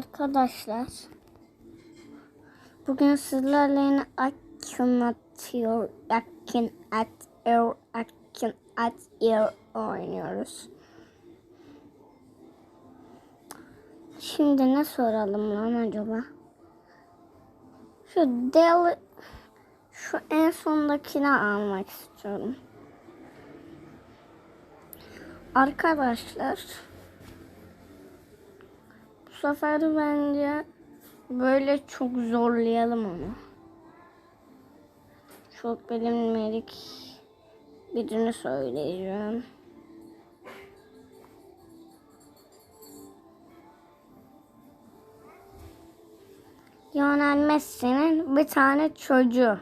Arkadaşlar bugün sizlerle yine Akin atıyor Akin atıyor Akin atıyor oynuyoruz. Şimdi ne soralım lan acaba? Şu del şu en sondakini almak istiyorum. Arkadaşlar sefer bence böyle çok zorlayalım onu. Çok bilinmedik birini söyleyeceğim. Lionel Messi'nin bir tane çocuğu.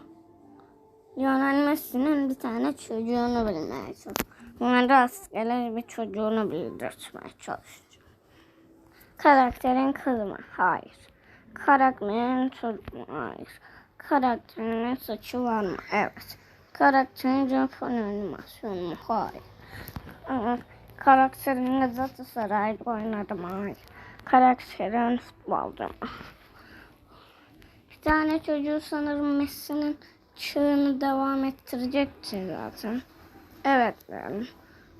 Lionel Messi'nin bir tane çocuğunu bilmeye çalışıyorum. Buna rastgele bir çocuğunu bildirtmeye çalışacağım. Karakterin kızı mı? Hayır. Karakterin çocuğu mu? Hayır. Karakterin saçı var mı? Evet. Karakterin Japon animasyonu mu? Hayır. Evet. Karakterin Galatasaray'da oynadı mı? Hayır. Karakterin futbolcu mu? Bir tane çocuğu sanırım Messi'nin çığını devam ettirecektir zaten. Evet yani.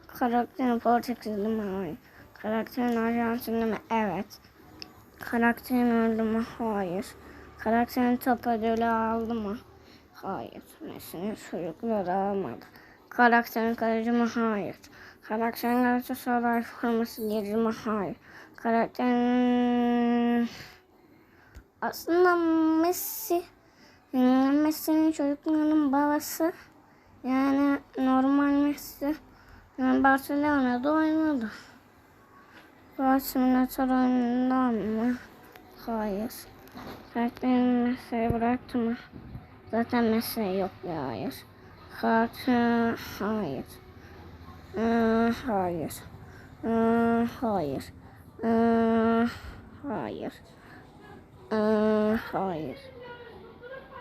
Karakterin Portekizli mi? Hayır. Karakterin Arjantinli mi? Evet. Karakterin öldü mü? Hayır. Karakterin top ödülü aldı mı? Hayır. Messi'nin çocukları almadı. Karakterin kaleci mi? Hayır. Karakterin Galatasaray forması giydi mi? Hayır. Karakterin... Aslında Messi Messi'nin çocuklarının babası yani normal Messi yani Barcelona'da oynadı. Barcelona oyundan mı? Hayır. Karakterin Messi'yi bıraktı mı? Zaten Messi yok ya hayır. Karakter hayır. Ee, hayır. Ee, hayır. Ee, hayır. Ee, hayır.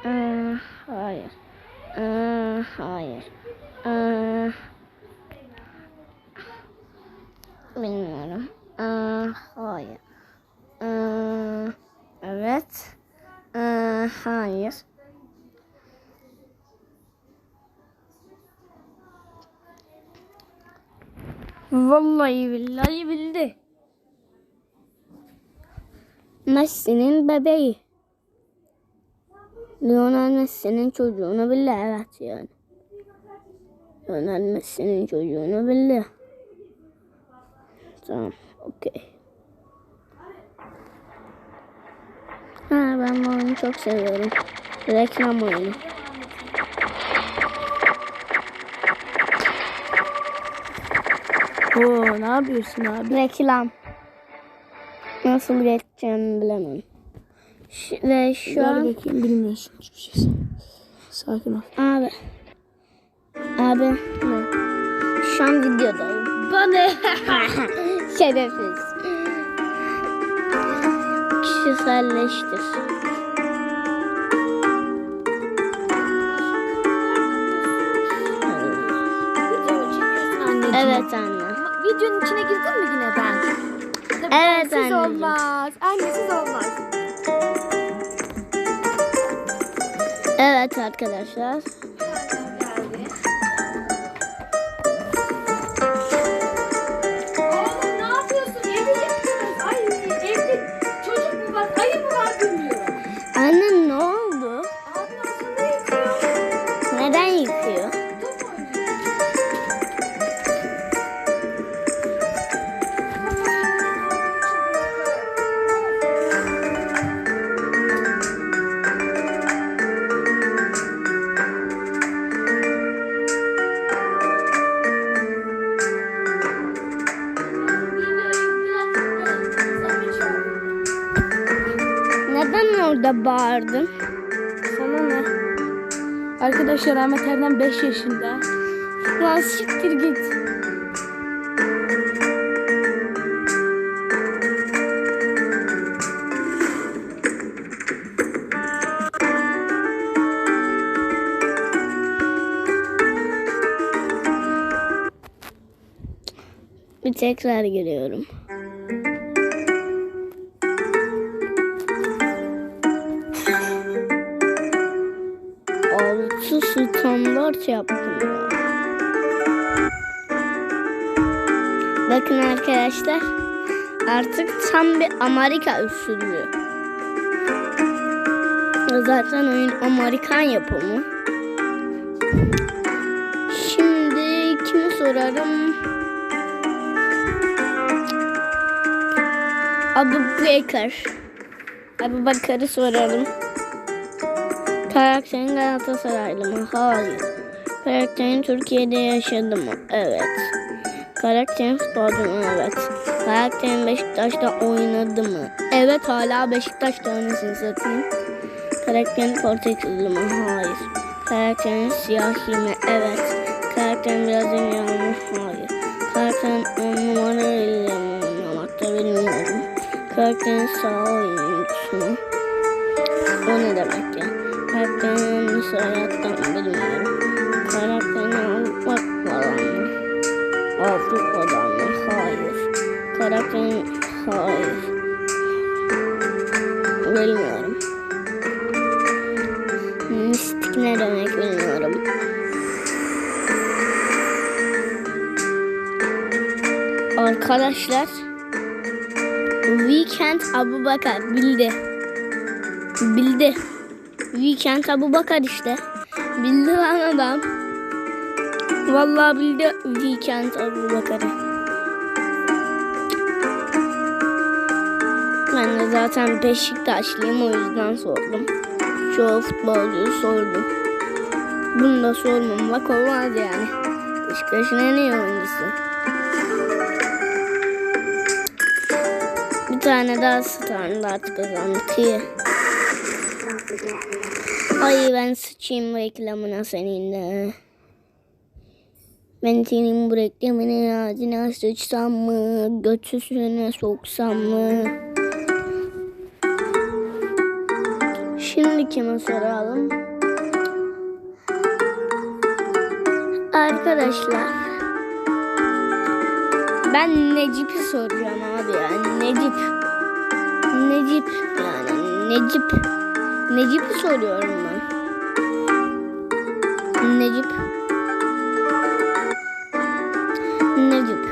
Ee, hayır. Ee, hayır. Ee, bilmiyorum. Ee, hayır. Ee, evet. Ee, hayır. Vallahi billahi bildi. Messi'nin bebeği. Lionel Messi'nin çocuğunu bildi evet yani. Lionel Messi'nin çocuğunu bildi. Tamam okey. Ha ben bu oyunu çok seviyorum. Reklam oyunu. Oo ne yapıyorsun abi? Reklam. Nasıl geçeceğimi bilemem. Ş- ve şu Gel an bakayım bilmiyorsun hiçbir şey. Sakin ol. abi abi şu an videodayım. Bana. Şerefsiz. Kişiselleştir. Anneciğim? Evet anne. Videonun içine girdin mi yine ben? Tabii Evet anneciğim. olmaz. Annesiz olmaz. Evet arkadaşlar. Bağırdın? Sana ne? Arkadaşlar Ahmet Erdem 5 yaşında. Lan siktir git. Bir tekrar giriyorum. Standart yaptım ya. Bakın arkadaşlar. Artık tam bir Amerika usulü. Zaten oyun Amerikan yapımı. Şimdi kimi sorarım? Abu Bakar. Abu Bakar'ı soralım. Karakterin Galatasaraylı mı? Hayır. Karakterin Türkiye'de yaşadı mı? Evet. Karakterin futbolcu mu? Evet. Karakterin Beşiktaş'ta oynadı mı? Evet hala Beşiktaş'ta oynasın satayım. Karakterin Portekizli mi? Hayır. Karakterin siyahi mi? Evet. Karakterin Brezilyalı mı? Hayır. Karakterin on numarayla mı oynamakta bilmiyorum. Karakterin sağ oyuncusu mu? O ne demek ya? Karakterin nasıl hayattan bilmiyorum. Karakterin hayır. Bilmiyorum. Mistik ne demek bilmiyorum. Arkadaşlar Weekend Abu Bakar bildi. Bildi. Weekend Abu Bakar işte. Bildi lan adam. Vallahi bildi Weekend Abu Bakar'ı. Ben de zaten Beşiktaşlıyım o yüzden sordum. Çoğu futbolcuyu sordum. Bunu da sormamak olmaz yani. Beşiktaş'ın en iyi oyuncusu. Bir tane daha standart kazandık iyi. Ay ben sıçayım reklamına seninle. Ben senin bu reklamını ağzına sıçsam mı? Götüsüne soksam mı? Şimdi kime soralım? Arkadaşlar. Ben Necip'i soracağım abi yani Necip. Necip yani Necip. Necip'i soruyorum ben. Necip. Necip.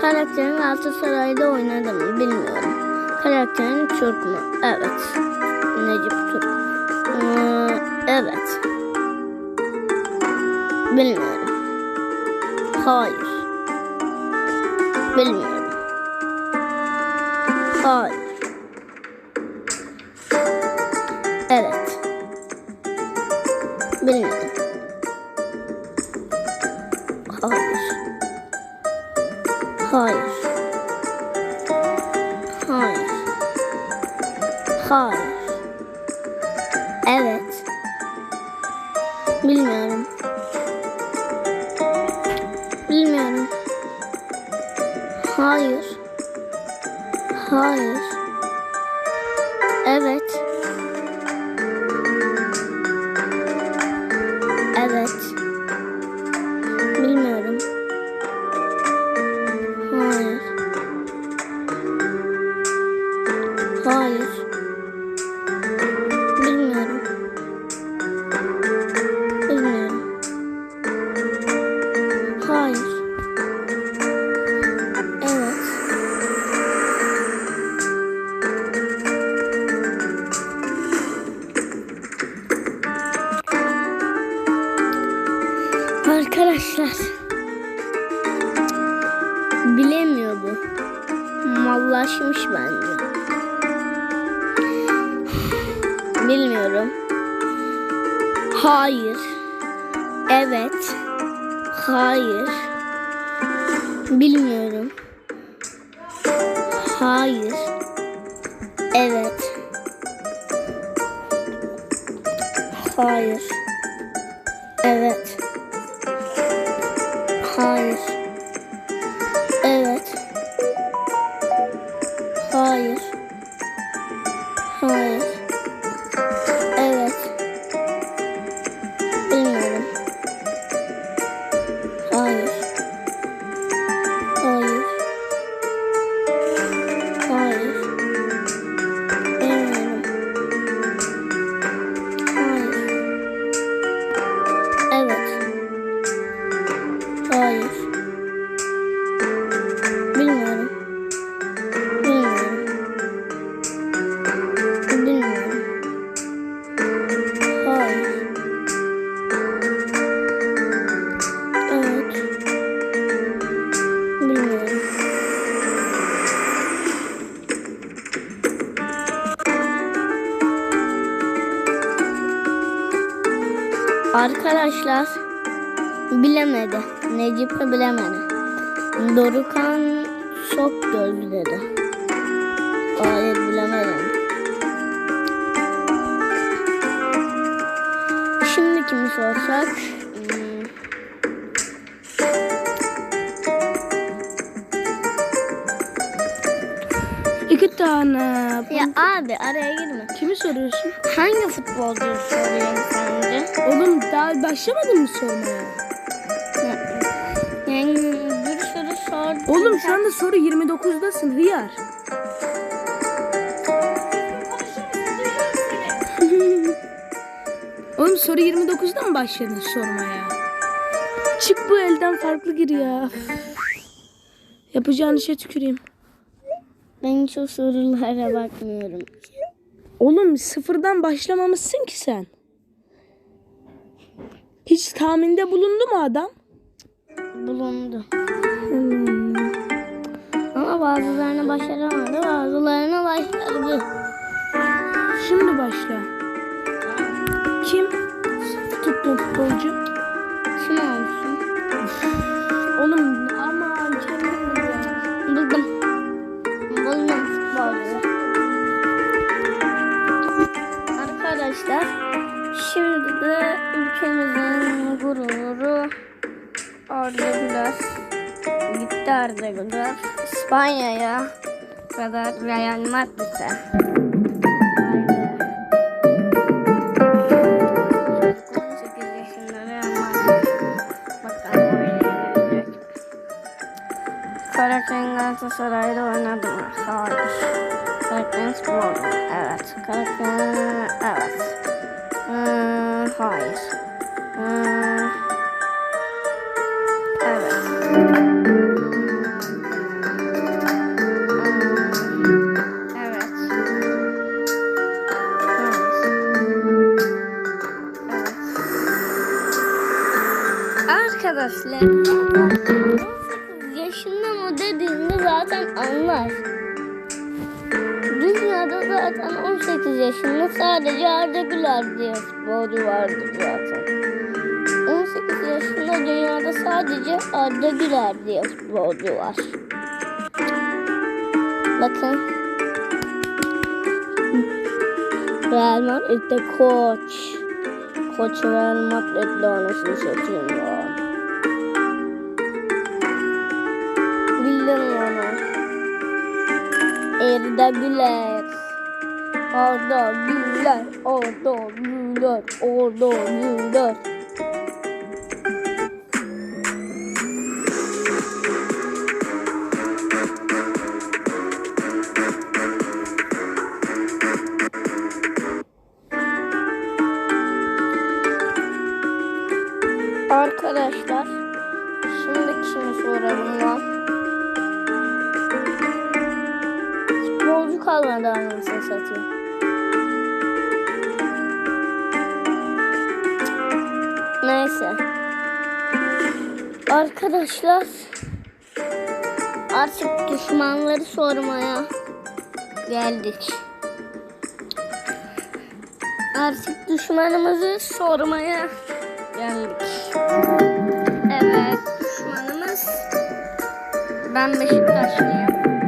Karakterin Galatasaray'da oynadı mı bilmiyorum. Karakterin Türk mü? Evet. Necip Türk. Ee, evet. Bilmiyorum. Hayır. Bilmiyorum. Hayır. Bilmiyorum. Bilmiyorum. Hayır. Hayır. Evet. Hayır. Evet. Hayır. Hayır. Bilmiyorum. Bilmiyorum. Bilmiyorum. Hayır. Evet. Bilmiyorum. Arkadaşlar bilemedi. Necip de bilemedi. Dorukan çok göz dedi. Hayır bilemedim. Şimdi kimi sorsak? Hmm, İki tane. Ya abi araya girme. Kimi soruyorsun? Hangi futbolcuyu sorayım sence? Oğlum daha başlamadın mı sormaya? Şu anda soru 29'dasın hıyar. Oğlum soru 29'da mı başladın sormaya? Çık bu elden farklı gir ya. Yapacağın işe tüküreyim. Ben hiç o sorulara bakmıyorum. Oğlum sıfırdan başlamamışsın ki sen. Hiç tahminde bulundu mu adam? Bulundu. Ama bazılarını başaramadı, bazılarını başardı. Şimdi başla. Kim? Tuttun futbolcu. Kim olsun? Oğlum bul ya. Buldum. Buldum futbolcu. Arkadaşlar, şimdi de ülkemizin gururu Arda Güler. Gitti Arda Güler. İspanya'ya kadar Real Madrid'e. Karakterin Galatasaray'da oynadı mı? Hayır. Karakterin sporda mı? Evet. Karakterin... Evet. Hmm, hayır. Hmm, Güler diye futbolcu vardır zaten. 18 yaşında dünyada sadece Arda Güler diye futbolcu var. Bakın. Real Madrid'de koç. Koç Real Madrid'de anasını satayım ya. Bildim onu. Arda Güler. Arda Güler. Arda Güler. Arda Güler. Arkadaşlar şimdi kimi soralım lan? Futbolcu kalmadı anasını satayım. Neyse. Arkadaşlar artık düşmanları sormaya geldik. Artık düşmanımızı sormaya geldik. Evet, düşmanımız ben Beşiktaşlıyım.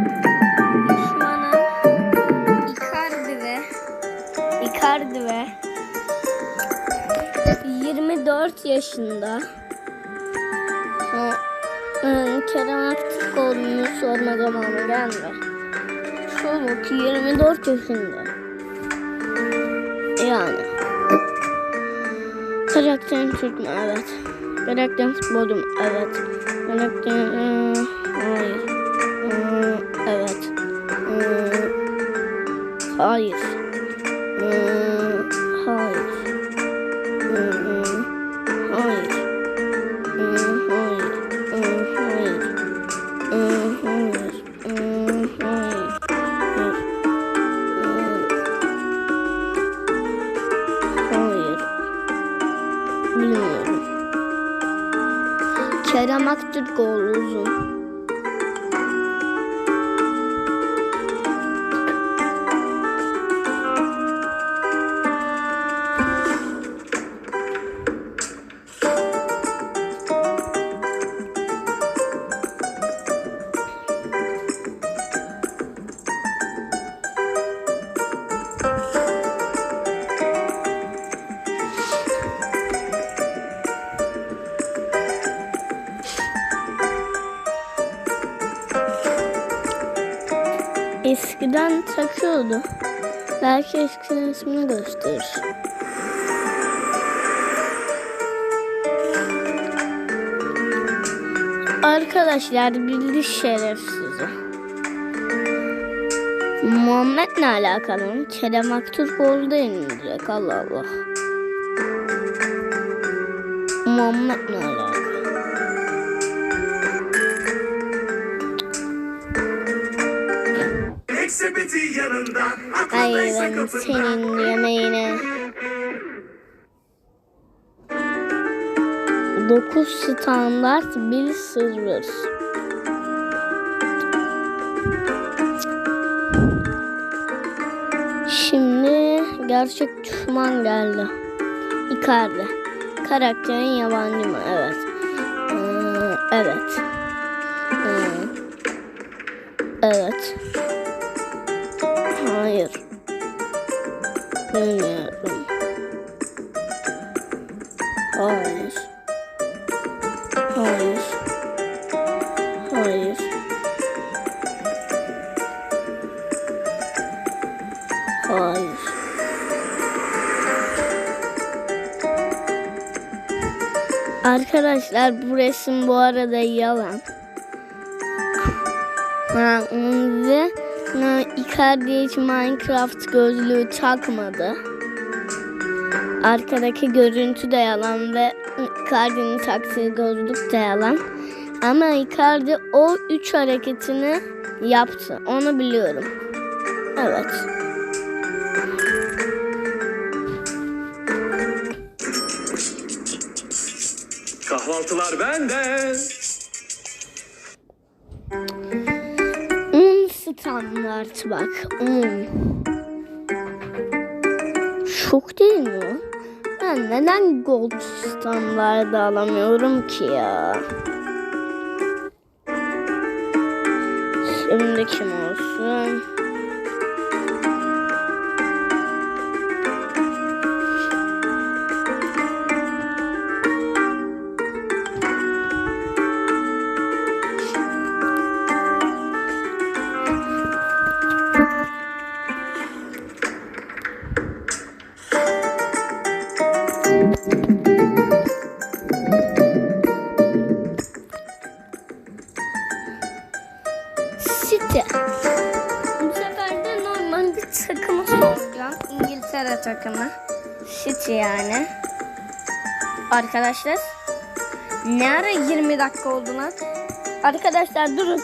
Yaşında. Ha, ıı, Kerem Aktürkoğlu'nu sorma zamanı geldi. Çoluk 24 yaşında. Yani. Karakterin Türk mü? Evet. Karakterin futbolcu mu? Evet. Karakterin... ıı, hayır. Iı, evet. Iı, hayır. Iı, Kerem Aktürkoğlu uzun. Eskiden takıyordu. Belki eski resmini gösterir. Arkadaşlar bildi şerefsizi. Muhammed ne alakalı? Kerem Aktürkoğlu değil mi? Allah Allah. Muhammed ne alakalı? Eksepeti yanında Ay akıldaysa ben kapında senin yemeğine. Dokuz standart bir server. Şimdi gerçek düşman geldi. Icardi. Karakterin yabancı mı? Evet. Ee, evet. Ee, evet. Bilmiyorum. Hayır. Hayır. Hayır. Hayır. Arkadaşlar bu resim bu arada yalan. Ha, ve Icardi hiç Minecraft gözlüğü takmadı. Arkadaki görüntü de yalan ve Icardi'nin taktığı gözlük de yalan. Ama Icardi o üç hareketini yaptı. Onu biliyorum. Evet. Kahvaltılar bende. Standart bak. Un. Çok değil mi? Ben neden gold standardı alamıyorum ki ya? Şimdi kim olsun? City. Bu sefer de normal bir takımı soracağım. İngiltere takımı. City yani. Arkadaşlar. Ne ara 20 dakika oldu? Arkadaşlar durun.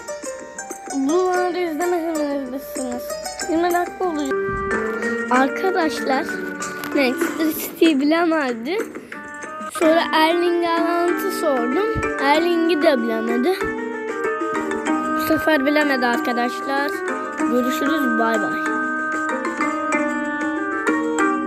Bunları izlemesiniz. 20 dakika oldu. Arkadaşlar. Manchester City'yi bilemedi. Sonra Erling Haaland'ı sordum. Erling'i de bilemedi. Sefer bilemedi arkadaşlar. Görüşürüz bay bay.